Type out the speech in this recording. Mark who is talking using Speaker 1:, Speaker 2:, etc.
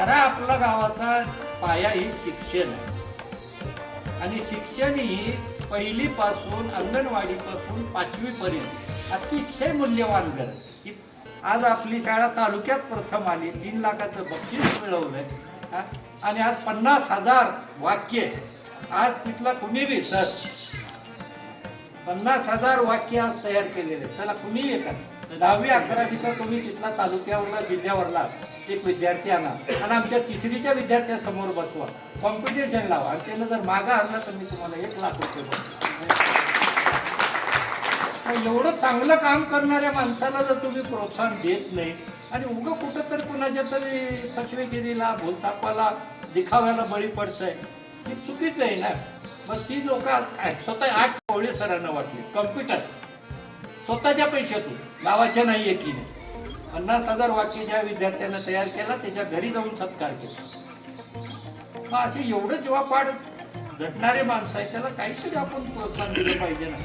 Speaker 1: खरा आपला गावाचा पाया ही शिक्षण आहे. आणि शिक्षण ही पहिलीपासून अंगणवाडीपासून पाचवीपर्यंत अतिशय मूल्यवान गरज ही आज आपली शाळा तालुक्यात प्रथम आली. तीन लाखाचं बक्षीस मिळवलंय. आणि आज पन्नास हजार वाक्य आज तिथला कुणी बी सर पन्नास हजार वाक्य आज तयार केलेले चला कुणी येतात? दहावी अकरावीचा तुम्ही तिथला तालुक्यावरला जिल्ह्यावरला एक विद्यार्थी आणा. आणि आमच्या तिसरीच्या विद्यार्थ्यासमोर बसवा. कॉम्पिटिशन लावा. आणि त्यानं जर मागा हरला तर मी तुम्हाला एक लाख रुपये एवढं चांगलं काम करणाऱ्या माणसाला जर तुम्ही प्रोत्साहन देत नाही आणि उगं कुठं तर कुणाच्या तरी फसवेगिरीला भूलतापाला दिखाव्याला बळी पडतंय हे चुकीचं आहे ना? मग ती लोक स्वतः आज कोवळे सरांना वाटली. कम्प्युटर. स्वतःच्या पैशातून. गावाच्या नाही एकीने. पन्नास हजार वाक्य ज्या विद्यार्थ्यांना तयार केला त्याच्या घरी जाऊन सत्कार केला. मग असे एवढं जेव्हा पाड झटणारे माणसं आहे त्याला काहीतरी आपण प्रोत्साहन दिलं पाहिजे ना.